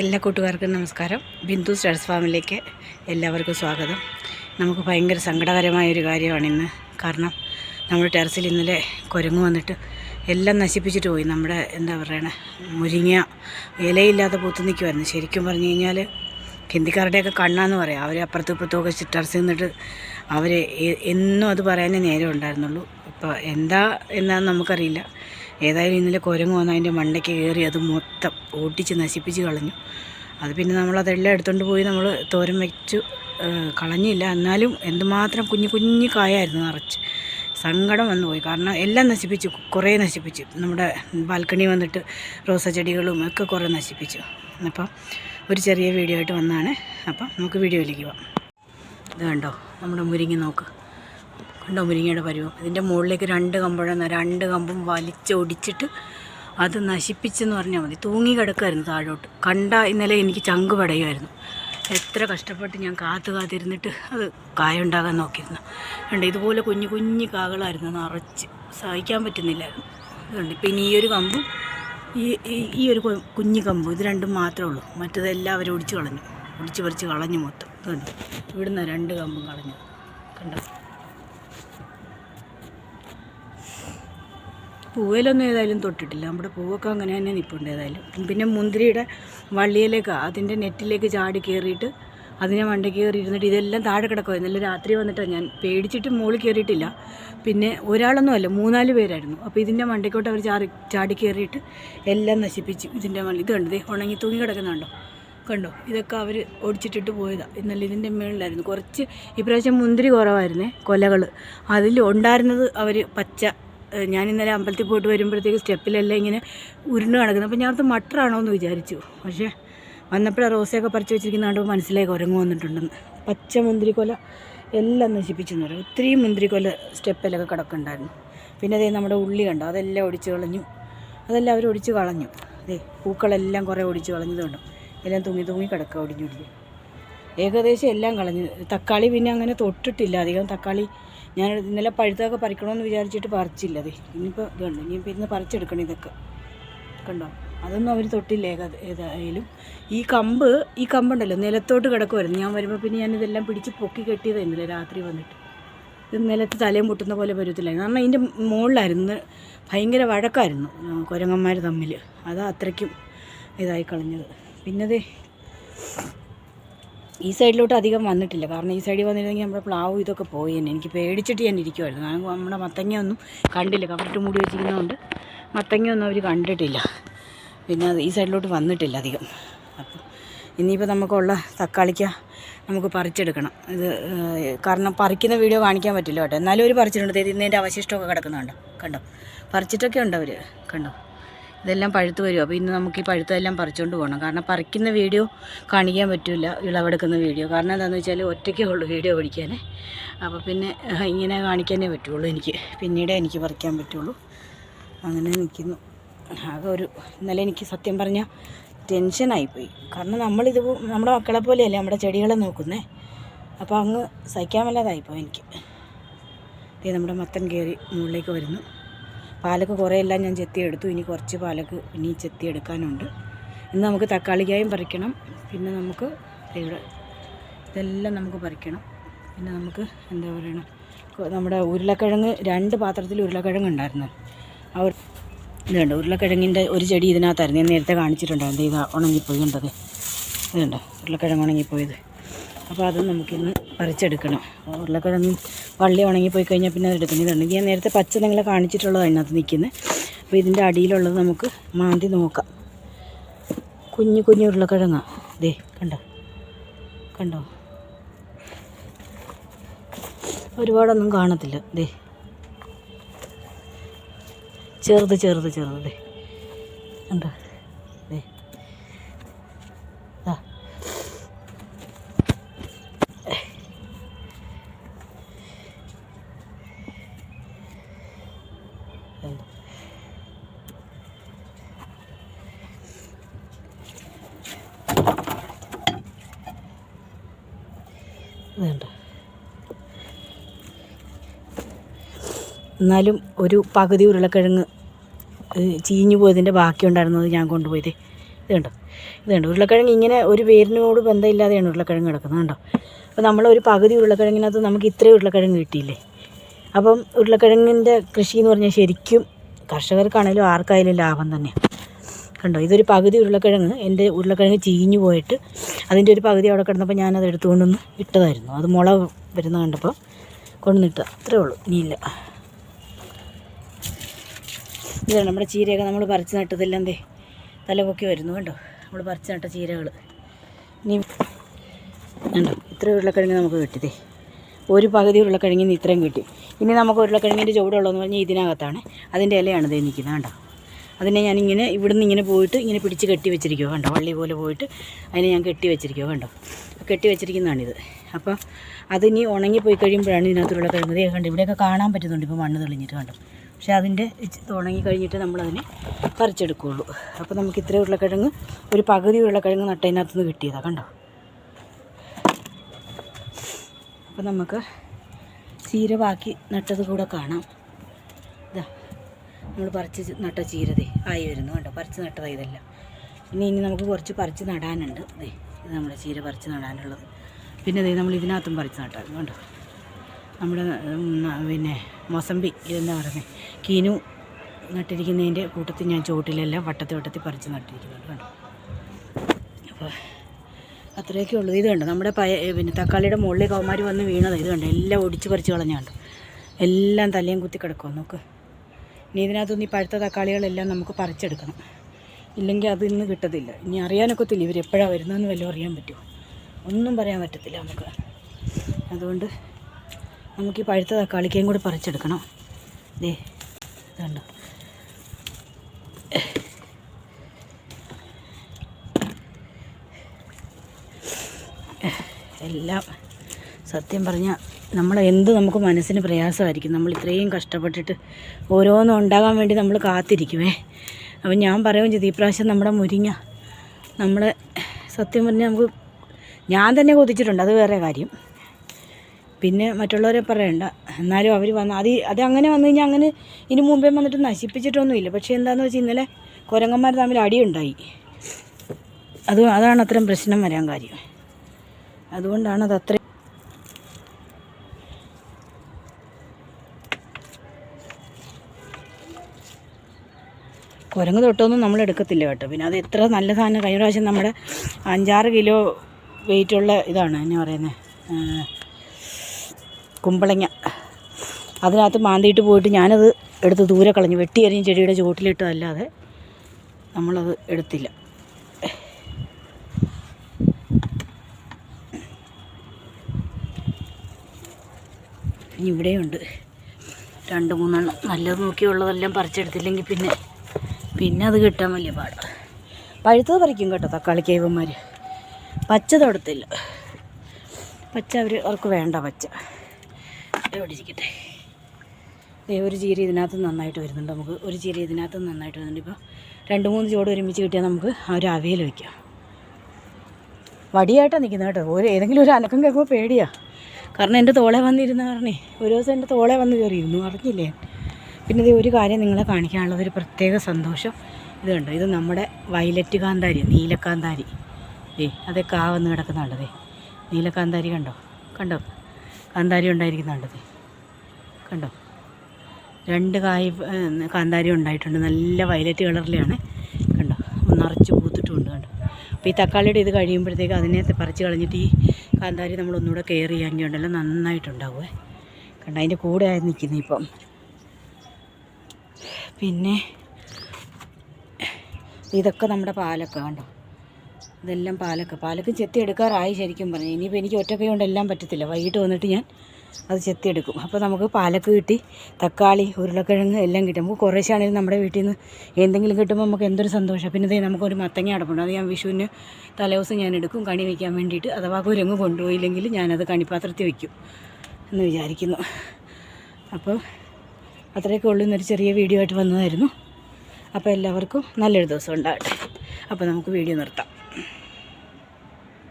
എല്ലാ കൂട്ടുകാർക്കും നമസ്കാരം. ബിന്ദു സ്റ്റാർസ് ഫാമിലേക്ക് എല്ലാവർക്കും സ്വാഗതം. നമുക്ക് ഭയങ്കര സങ്കടകരമായ ഒരു കാര്യമാണ് ഇന്ന്. കാരണം നമ്മുടെ ടെറസിൽ ഇന്നലെ കുരങ്ങ് വന്നിട്ട് എല്ലാം നശിപ്പിച്ചിട്ട് പോയി. നമ്മുടെ എന്താ പറയണേ മുരിങ്ങ ഇലയില്ലാതെ പൂത്ത് നിൽക്കുമായിരുന്നു ശരിക്കും പറഞ്ഞു കഴിഞ്ഞാൽ ഹിന്ദിക്കാരുടെയൊക്കെ കണ്ണാന്ന് പറയാം. അവർ അപ്പുറത്തും ഇപ്പുറത്തുമൊക്കെ ടെറസിൽ നിന്നിട്ട് അവരെ എന്നും അത് പറയാനേ നേരം ഉണ്ടായിരുന്നുള്ളൂ ഇപ്പോൾ എന്താ എന്നാന്ന് നമുക്കറിയില്ല. ഏതായാലും ഇന്നലെ കുരങ്ങ് വന്ന് അതിന്റെ മണ്ടയ്ക്ക് കയറി അത് മൊത്തം ഓട്ടിച്ച് നശിപ്പിച്ച് കളഞ്ഞു. അത് പിന്നെ നമ്മളതെല്ലാം എടുത്തുകൊണ്ട് പോയി നമ്മൾ തോരൻ വെച്ചു കളഞ്ഞില്ല. എന്നാലും എന്തുമാത്രം കുഞ്ഞു കുഞ്ഞു കായായിരുന്നു നിറച്ച്. സങ്കടം വന്നു പോയി. കാരണം എല്ലാം നശിപ്പിച്ചു കുറേ നശിപ്പിച്ചു. നമ്മുടെ ബാൽക്കണി വന്നിട്ട് റോസ ചെടികളും ഒക്കെ കുറേ നശിപ്പിച്ചു. അപ്പം ഒരു ചെറിയ വീഡിയോ ആയിട്ട് വന്നതാണ്. അപ്പം നമുക്ക് വീഡിയോയിലേക്ക് പോവാം. ഇത് കണ്ടോ? നമ്മുടെ മുരിങ്ങി നോക്ക്. കണ്ടോ മുരിങ്ങയുടെ പരുവം. ഇതിന്റെ മുകളിലേക്ക് രണ്ട് കമ്പഴെന്ന രണ്ട് കമ്പും വലിച്ചൊടിച്ചിട്ട് അത് നശിപ്പിച്ചെന്ന് പറഞ്ഞാൽ മതി. തൂങ്ങി കിടക്കുമായിരുന്നു താഴോട്ട്. കണ്ട ഇന്നലെ എനിക്ക് ചങ്ക് പടയുമായിരുന്നു എത്ര കഷ്ടപ്പെട്ട് ഞാൻ കാത്തു കാത്തിരുന്നിട്ട് അത് കായുണ്ടാകാൻ നോക്കിയിരുന്നു. കണ്ട് ഇതുപോലെ കുഞ്ഞു കുഞ്ഞു കാകളായിരുന്നു നിറച്ച്. സഹിക്കാൻ പറ്റുന്നില്ലായിരുന്നു. അതുകൊണ്ട് ഇനി ഈ ഒരു കമ്പും ഈ ഈ- ഒരു കുഞ്ഞു കമ്പും ഇത് രണ്ടും മാത്രമേ ഉള്ളൂ. മറ്റതെല്ലാം അവർ ഒടിച്ച് കളഞ്ഞു. ഒടിച്ച് പറിച്ച് കളഞ്ഞു മൊത്തം. ഇവിടുന്ന് രണ്ട് കമ്പും കളഞ്ഞു. പൂവേലൊന്നും ഏതായാലും തൊട്ടിട്ടില്ല. നമ്മുടെ പൂവൊക്കെ അങ്ങനെ തന്നെ നിൽപ്പുണ്ട് ഏതായാലും. പിന്നെ മുന്തിരിയുടെ വള്ളിയിലേക്ക് അതിന്റെ നെറ്റിലേക്ക് ചാടി കയറിയിട്ട് അതിനെ മണ്ടയ്ക്ക് കയറി ഇരുന്നിട്ട് ഇതെല്ലാം താഴെ കിടക്കുക ഇന്നലെ രാത്രി വന്നിട്ടാണ് ഞാൻ പേടിച്ചിട്ട് മുകളിൽ കയറിയിട്ടില്ല. പിന്നെ ഒരാളൊന്നും അല്ല മൂന്നാൽ പേരായിരുന്നു. അപ്പോൾ ഇതിന്റെ മണ്ടയ്ക്കോട്ട് അവർ ചാറി ചാടി കയറിയിട്ട് എല്ലാം നശിപ്പിച്ചു ഇതിന്റെ മള്ളി ഇത് കണ്ടത് ഉണങ്ങി തൂങ്ങി കിടക്കുന്നുണ്ടോ? കണ്ടോ? ഇതൊക്കെ അവർ ഓടിച്ചിട്ടിട്ട് പോയതാണ് ഇന്നലെ ഇതിന്റെ മുകളിലായിരുന്നു കുറച്ച് ഇപ്രാവശ്യം മുന്തിരി കുറവായിരുന്നേ കൊലകൾ അതിൽ ഉണ്ടായിരുന്നത് അവർ പച്ച ഞാൻ ഇന്നലെ അമ്പലത്തിൽ പോയിട്ട് വരുമ്പോഴത്തേക്ക് സ്റ്റെപ്പിലെല്ലാം ഇങ്ങനെ ഉരുണ്ട് കിടക്കുന്നത് അപ്പോൾ ഞാനത് മട്ടറാണോ എന്ന് വിചാരിച്ചു. പക്ഷേ വന്നപ്പോഴാണ് റോസയൊക്കെ പറിച്ച് വെച്ചിരിക്കുന്ന കണ്ടപ്പോൾ മനസ്സിലായി കുരങ്ങ് വന്നിട്ടുണ്ടെന്ന്. പച്ച മുന്തിരിക്കൊല എല്ലാം നശിപ്പിച്ചെന്ന് പറയും ഒത്തിരി മുന്തിരിക്കൊല സ്റ്റെപ്പിലൊക്കെ കിടക്കുന്നുണ്ടായിരുന്നു. പിന്നെ അതേ നമ്മുടെ ഉള്ളി കണ്ടോ? അതെല്ലാം ഒടിച്ച് കളഞ്ഞു. അതെല്ലാം അവർ ഒടിച്ച് കളഞ്ഞു. അതെ പൂക്കളെല്ലാം കുറേ ഒടിച്ച് കളഞ്ഞതുകൊണ്ട് എല്ലാം തൂങ്ങി തൂങ്ങി കിടക്കുക ഒടിഞ്ഞു ഒടിഞ്ഞു. ഏകദേശം എല്ലാം കളഞ്ഞു. തക്കാളി പിന്നെ അങ്ങനെ തൊട്ടിട്ടില്ല. അധികം തക്കാളി ഞാൻ ഇന്നലെ പഴുത്തൊക്കെ പറിക്കണമെന്ന് വിചാരിച്ചിട്ട് പറിച്ചില്ല ഇനിയിപ്പോൾ ഇതുണ്ട് ഇനിയിപ്പോൾ ഇന്ന് പറിച്ചെടുക്കണം ഇതൊക്കെ. കണ്ടോ? അതൊന്നും അവർ തൊട്ടില്ല ഏതായാലും. ഈ കമ്പ് ഈ കമ്പുണ്ടല്ലോ നിലത്തോട്ട് കിടക്കുമായിരുന്നു ഞാൻ വരുമ്പോൾ പിന്നെ ഞാൻ ഇതെല്ലാം പിടിച്ച് പൊക്കി കെട്ടിയതായിരുന്നില്ല രാത്രി വന്നിട്ട്. ഇത് നിലത്ത് തലയും പൊട്ടുന്ന പോലെ പരുവത്തിലായിരുന്നു. കാരണം അതിന്റെ മുകളിലായിരുന്നു. ഭയങ്കര വഴക്കായിരുന്നു കുരങ്ങന്മാർ തമ്മിൽ അതാ അത്രയ്ക്കും ഇതായി കളഞ്ഞത്. പിന്നതേ ഈ സൈഡിലോട്ട് അധികം വന്നിട്ടില്ല. കാരണം ഈ സൈഡിൽ വന്നിരുന്നെങ്കിൽ നമ്മുടെ പ്ലാവ് ഇതൊക്കെ പോയി തന്നെ. എനിക്ക് പേടിച്ചിട്ട് ഞാൻ ഇരിക്കുമായിരുന്നു കാരണം നമ്മുടെ മത്തങ്ങയൊന്നും കണ്ടില്ല. കവറിട്ട് മൂടി വെച്ചിരിക്കുന്നതുകൊണ്ട് മത്തങ്ങയൊന്നും അവർ കണ്ടിട്ടില്ല. പിന്നെ ഈ സൈഡിലോട്ട് വന്നിട്ടില്ല അധികം. അപ്പം ഇനിയിപ്പോൾ നമുക്കുള്ള തക്കാളിക്ക നമുക്ക് പറിച്ചെടുക്കണം. ഇത് കാരണം പറിക്കുന്ന വീഡിയോ കാണിക്കാൻ പറ്റില്ല കേട്ടോ. എന്നാലും ഒരു പറിച്ചിട്ടുണ്ട്. ഇതിന്റെ അവശിഷ്ടമൊക്കെ കിടക്കുന്നുണ്ടോ. കണ്ടോ? പറിച്ചിട്ടൊക്കെ ഉണ്ട് അവർ കണ്ടോ? ഇതെല്ലാം പഴുത്ത് വരും. അപ്പോൾ ഇന്ന് നമുക്ക് ഈ പഴുത്തതെല്ലാം പറിച്ചുകൊണ്ട് പോകണം കാരണം പറിക്കുന്ന വീഡിയോ കാണിക്കാൻ പറ്റില്ല വിളവെടുക്കുന്ന വീഡിയോ. കാരണം എന്താണെന്ന് വെച്ചാൽ ഒറ്റയ്ക്കേ ഉള്ളൂ വീഡിയോ പിടിക്കാനേ. അപ്പോൾ പിന്നെ ഇങ്ങനെ കാണിക്കാനേ പറ്റുള്ളൂ എനിക്ക്. പിന്നീടേ എനിക്ക് പറിക്കാൻ പറ്റുള്ളൂ. അങ്ങനെ നിൽക്കുന്നു ആകെ ഒരു ഇന്നലെ എനിക്ക് സത്യം പറഞ്ഞാൽ ടെൻഷനായിപ്പോയി കാരണം നമ്മളിത് നമ്മുടെ മക്കളെ പോലെയല്ലേ നമ്മുടെ ചെടികളെ നോക്കുന്നേ. അപ്പോൾ അങ്ങ് സഹിക്കാൻ വല്ലാതായിപ്പോയി എനിക്ക്. നമ്മുടെ മത്തൻ കയറി മുകളിലേക്ക് വരുന്നു. പാലക്ക് കുറേ എല്ലാം ഞാൻ ചെത്തിയെടുത്തു. ഇനി കുറച്ച് പാലക്ക് ഇനി ചെത്തിയെടുക്കാനുണ്ട്. ഇന്ന് നമുക്ക് തക്കാളിക്കായും പറിക്കണം. പിന്നെ നമുക്ക് ഇവിടെ ഇതെല്ലാം നമുക്ക് പറിക്കണം. പിന്നെ നമുക്ക് എന്താ പറയണം? നമ്മുടെ ഉരുളക്കിഴങ്ങ് രണ്ട് പാത്രത്തിൽ ഉരുളക്കിഴങ്ങ് ഉണ്ടായിരുന്നു. ആ ഇതുണ്ട്. ഉരുളക്കിഴങ്ങിന്റെ ഒരു ചെടി ഇതിനകത്തായിരുന്നു. ഞാൻ നേരത്തെ കാണിച്ചിട്ടുണ്ടായിരുന്നു. ഇത് ഉണങ്ങിപ്പോയി ഉണ്ടത് ഇതുണ്ട്? ഉരുളക്കിഴങ്ങ് ഉണങ്ങിപ്പോയത്. അപ്പോൾ അത് നമുക്കിന്ന് പറിച്ചെടുക്കണം. ഉരുളക്കിഴങ്ങ് വള്ളി ഉണങ്ങിപ്പോയി കഴിഞ്ഞാൽ പിന്നെ അത് എടുക്കണം. ഇതുണ്ട് ഞാൻ നേരത്തെ പച്ച നിങ്ങളെ കാണിച്ചിട്ടുള്ളത് അതിനകത്ത് നിൽക്കുന്നത്. അപ്പോൾ ഇതിന്റെ അടിയിലുള്ളത് നമുക്ക് മാന്തി നോക്കാം. കുഞ്ഞു കുഞ്ഞു ഉരുളക്കിഴങ്ങാ. ദേ കണ്ടോ? കണ്ടോ? ഒരുപാടൊന്നും കാണത്തില്ല. ദേ. ചെറുത് ചെറുത് ചെറുത്. ദേ. കണ്ടോ? എന്നാലും ഒരു പകുതി ഉരുളക്കിഴങ്ങ് ചീഞ്ഞു പോയതിന്റെ ബാക്കി ഉണ്ടായിരുന്നത് ഞാൻ കൊണ്ടുപോയത്. ഇത് കണ്ടോ? ഇത് ഉരുളക്കിഴങ്ങ് ഇങ്ങനെ ഒരു വേരിനോട് ബന്ധമില്ലാതെയാണ് ഉരുളക്കിഴങ്ങ് കിടക്കുന്നത്. കണ്ടോ? അപ്പോൾ നമ്മൾ ഒരു പകുതി ഉരുളക്കിഴങ്ങിനകത്ത് നമുക്ക് ഇത്രയും ഉരുളക്കിഴങ്ങ് കിട്ടിയില്ലേ? അപ്പം ഉരുളക്കിഴങ്ങിന്റെ കൃഷി എന്ന് പറഞ്ഞാൽ ശരിക്കും കർഷകർക്കാണെങ്കിലും ആർക്കായാലും ലാഭം തന്നെ കണ്ടോ? ഇതൊരു പകുതി ഉരുളക്കിഴങ്ങ് എന്റെ ഉരുളക്കിഴങ്ങ് ചീഞ്ഞു പോയിട്ട് അതിന്റെ ഒരു പകുതി അവിടെ കിടന്നപ്പോൾ ഞാനത് എടുത്തുകൊണ്ടൊന്ന് ഇട്ടതായിരുന്നു. അത് മുള വരുന്ന കണ്ടപ്പോൾ കൊണ്ടുവന്നിട്ട അത്രേ ഉള്ളൂ. ഇനിയില്ല. ഇതാണ് നമ്മുടെ ചീരയൊക്കെ നമ്മൾ പറിച്ച് നട്ടതെല്ലാം എന്തേ തലപൊക്കി വരുന്നു കണ്ടോ? നമ്മൾ പറിച്ച് നട്ട ചീരകൾ. ഇനി കണ്ടോ? ഇത്ര ഉരുളക്കിഴങ്ങ് നമുക്ക് കിട്ടിയതേ ഒരു പകുതി ഉരുളക്കിഴങ്ങിൽ നിന്ന് ഇത്രയും കിട്ടി. ഇനി നമുക്ക് ഉരുളക്കിഴങ്ങിന്റെ ചുവടുള്ളതെന്ന് പറഞ്ഞാൽ ഇതിനകത്താണ്. അതിന്റെ ഇലയാണ് ഇതേ നിൽക്കുന്നത് കണ്ടോ? അതിനെ ഞാനിങ്ങനെ ഇവിടുന്ന് ഇങ്ങനെ പോയിട്ട് ഇങ്ങനെ പിടിച്ച് കെട്ടി വെച്ചിരിക്കുമോ കണ്ടോ? വള്ളി പോലെ പോയിട്ട് അതിനെ ഞാൻ കെട്ടി വെച്ചിരിക്കുമോ കണ്ടോ? കെട്ടി വെച്ചിരിക്കുന്നതാണിത്. അപ്പോൾ അതിനി ഉണങ്ങിപ്പോയി കഴിയുമ്പോഴാണ് ഇതിനകത്തുള്ള ദേ കണ്ടോ? ഇവിടെയൊക്കെ കാണാൻ പറ്റുന്നുണ്ട് ഇപ്പോൾ മണ്ണ് തെളിഞ്ഞിട്ട് കണ്ടോ? പക്ഷേ അതിന്റെ ഇത് ഉണങ്ങി കഴിഞ്ഞിട്ട് നമ്മളതിനെ പറിച്ചെടുക്കുകയുള്ളൂ അപ്പോൾ നമുക്ക് ഇത്രയും ഉരുളക്കിഴങ്ങ് ഒരു പകുതി ഉരുളക്കിഴങ്ങ് നട്ടതിനകത്തുനിന്ന് കിട്ടിയതാണ് കണ്ടോ? അപ്പോൾ നമുക്ക് ചീര ബാക്കി നട്ടത് കൂടെ കാണാം. ഇതാ നമ്മൾ പറിച്ച് നട്ട ചീരതേ ആയി വരുന്നു കണ്ടോ? പറിച്ച് നട്ടതാണ് ഇതെല്ലാം. ഇനി ഇനി നമുക്ക് കുറച്ച് പറിച്ച് നടാനുണ്ട്. ദേ ഇത് നമ്മുടെ ചീര പറിച്ച് നടാനുള്ളത്. പിന്നെ ദേ നമ്മൾ ഇതിനകത്തും പറിച്ച് നട്ടായിരുന്നു കണ്ടോ? നമ്മുടെ പിന്നെ മൊസമ്പി ഇതെന്താ പറയുന്നത് കീനു നട്ടിരിക്കുന്നതിന്റെ കൂട്ടത്തിൽ ഞാൻ ചുവട്ടിലെല്ലാം വട്ടത്തി വട്ടത്തി പറിച്ച് നട്ടിരിക്കുന്നുണ്ട് കണ്ടോ? അപ്പോൾ അത്രയൊക്കെ ഉള്ളത് ഇത് കണ്ടോ? നമ്മുടെ പയ പിന്നെ തക്കാളിയുടെ മുകളിൽ കൗമാർ വന്ന് വീണത്. ഇത് കണ്ടോ? എല്ലാം ഒടിച്ച് പറിച്ച് കളഞ്ഞാണ്ട് എല്ലാം തലയും കുത്തി കിടക്കുമോ നോക്ക്. ഇനി ഇതിനകത്തുനിന്ന് ഈ പഴുത്ത തക്കാളികളെല്ലാം നമുക്ക് പറിച്ചെടുക്കണം. ഇല്ലെങ്കിൽ അത് ഇന്ന് കിട്ടത്തില്ല. ഇനി അറിയാനൊക്കത്തില്ല ഇവരെപ്പോഴാണ് വരുന്നതെന്ന് വല്ലതും അറിയാൻ പറ്റുമോ? ഒന്നും പറയാൻ പറ്റത്തില്ല നമുക്ക്. അതുകൊണ്ട് നമുക്ക് ഈ പഴുത്ത തക്കാളിക്കയും കൂടി പറിച്ചെടുക്കണം. ദേ ഇതുണ്ടോ. എല്ലാം സത്യം പറഞ്ഞാൽ നമ്മൾ എന്ത് നമുക്ക് മനസ്സിന് പ്രയാസമായിരിക്കും. നമ്മൾ ഇത്രയും കഷ്ടപ്പെട്ടിട്ട് ഓരോന്നും ഉണ്ടാകാൻ വേണ്ടി നമ്മൾ കാത്തിരിക്കുമേ അപ്പം ഞാൻ പറയുകയും ചെയ്തു ഈ പ്രാവശ്യം നമ്മുടെ മുരിങ്ങ നമ്മളെ സത്യം പറഞ്ഞാൽ നമുക്ക് ഞാൻ തന്നെ കൊതിച്ചിട്ടുണ്ട്. അത് വേറെ കാര്യം. പിന്നെ മറ്റുള്ളവരെ പറയണ്ട. എന്നാലും അവർ വന്ന് അത് അത് അങ്ങനെ വന്നു കഴിഞ്ഞാൽ അങ്ങനെ ഇനി മുമ്പേ വന്നിട്ട് നശിപ്പിച്ചിട്ടൊന്നുമില്ല. പക്ഷേ എന്താണെന്ന് വെച്ചാൽ ഇന്നലെ കുരങ്ങന്മാർ തമ്മിൽ അടിയുണ്ടായി. അത് അതാണ് അത്രയും പ്രശ്നം വരാൻ കാര്യം. അതുകൊണ്ടാണ് അത് അത്ര കുരങ്ങ് തൊട്ടൊന്നും നമ്മൾ എടുക്കത്തില്ല കേട്ടോ. പിന്നെ അത് എത്ര നല്ല സാധനം കഴിഞ്ഞ പ്രാവശ്യം നമ്മുടെ അഞ്ചാറ് കിലോ വെയിറ്റുള്ള ഇതാണ് എന്നെ പറയുന്നത് കുമ്പളങ്ങ. അതിനകത്ത് മാന്തിയിട്ട് പോയിട്ട് ഞാനത് എടുത്ത് ദൂരെ കളഞ്ഞു. വെട്ടി എറിയും ചെടിയുടെ ചുവട്ടിലിട്ടതല്ലാതെ നമ്മളത് എടുത്തില്ല. ഇവിടെയുണ്ട്. രണ്ട് മൂന്നെണ്ണം. നല്ലത് നോക്കിയുള്ളതെല്ലാം പറിച്ചെടുത്തില്ലെങ്കിൽ പിന്നെ പിന്നെ അത് കിട്ടാൻ വലിയ പാടാണ് പഴുത്തത് പറിക്കും കേട്ടോ തക്കാളി കേവന്മാർ പച്ച തൊടത്തില്ല പച്ച അവർ അവർക്ക് വേണ്ട പച്ച. എവിടെ ഇരിക്കട്ടെ ഒരു ചീര ഇതിനകത്ത് നന്നായിട്ട് വരുന്നുണ്ട്. നമുക്ക് ഒരു ചീര ഇതിനകത്ത് നന്നായിട്ട് വരുന്നുണ്ട്. ഇപ്പോൾ രണ്ട് മൂന്ന് ചോട് ഒരുമിച്ച് കിട്ടിയാൽ നമുക്ക് ആ ഒരു അവിയൽ വയ്ക്കാം വടിയായിട്ടാണ് നിൽക്കുന്നത് കേട്ടോ. ഒരു ഏതെങ്കിലും ഒരു അനക്കം കേൾക്കുമ്പോൾ പേടിയാ. കാരണം എന്റെ തോളെ വന്നിരുന്ന കാരണേ ഒരു ദിവസം എന്റെ തോളെ വന്ന് കയറിയിരുന്നു. അറിഞ്ഞില്ലേ? പിന്നെ ഇത് ഒരു കാര്യം നിങ്ങളെ കാണിക്കാനുള്ളത് ഒരു പ്രത്യേക സന്തോഷം. ഇത് കണ്ടോ? ഇത് നമ്മുടെ വയലറ്റ് കാന്താരി നീലക്കാന്താരി. ഏ അതേ കാ വന്ന് കിടക്കുന്നുണ്ടതേ നീലക്കാന്താരി കണ്ടോ? കണ്ടോ? കാന്താരി ഉണ്ടായിരിക്കുന്നുണ്ടത് കണ്ടോ? രണ്ട് കായ് കാന്താരി ഉണ്ടായിട്ടുണ്ട്. നല്ല വയലറ്റ് കളറിലാണ്. കണ്ടോ? ഒന്ന് നിറച്ച് പൂത്തിട്ടുമുണ്ട് കണ്ടോ? അപ്പോൾ ഈ തക്കാളിയുടെ ഇത് കഴിയുമ്പോഴത്തേക്ക് അതിനെ പറിച്ച് കളഞ്ഞിട്ട് ഈ കാന്താരി നമ്മൾ ഒന്നുകൂടെ കെയർ ചെയ്യാമെങ്കിൽ ഉണ്ടല്ലോ നന്നായിട്ടുണ്ടാവുമേ കണ്ടോ? അതിന്റെ കൂടെ ആയി നിൽക്കുന്നത് ഇപ്പം. പിന്നെ ഇതൊക്കെ നമ്മുടെ പാലൊക്കെ കണ്ടോ? ഇതെല്ലാം പാലക്ക. പാലക്ക് ചെത്തി എടുക്കാറായി ശരിക്കും പറഞ്ഞു. ഇനിയിപ്പോൾ എനിക്ക് ഒറ്റക്കൈ എല്ലാം പറ്റത്തില്ല. വൈകിട്ട് വന്നിട്ട് ഞാൻ അത് ചെത്തിയെടുക്കും അപ്പോൾ നമുക്ക് പാലക്ക് കിട്ടി. തക്കാളി ഉരുളക്കിഴങ്ങ് എല്ലാം കിട്ടും. നമുക്ക് കുറേശ്ശാണെങ്കിലും നമ്മുടെ വീട്ടിൽ നിന്ന് എന്തെങ്കിലും കിട്ടുമ്പോൾ നമുക്ക് എന്തൊരു സന്തോഷം. പിന്നെ ഇതേ നമുക്കൊരു മത്തങ്ങ അടപ്പുണ്ട് അത് ഞാൻ വിഷുവിന് തലേദിവസം ഞാൻ എടുക്കും. കണി വയ്ക്കാൻ വേണ്ടിയിട്ട് അഥവാ കുരങ്ങ് കൊണ്ടുപോയില്ലെങ്കിൽ ഞാനത് കണിപ്പാത്രത്തിൽ വയ്ക്കും എന്ന് വിചാരിക്കുന്നു. അപ്പോൾ അത്രയൊക്കെ ഉള്ളൂ എന്നൊരു ചെറിയ വീഡിയോ ആയിട്ട് വന്നതായിരുന്നു. അപ്പോൾ എല്ലാവർക്കും നല്ലൊരു ദിവസം ഉണ്ടാകട്ടെ. അപ്പോൾ നമുക്ക് വീഡിയോ നിർത്താം.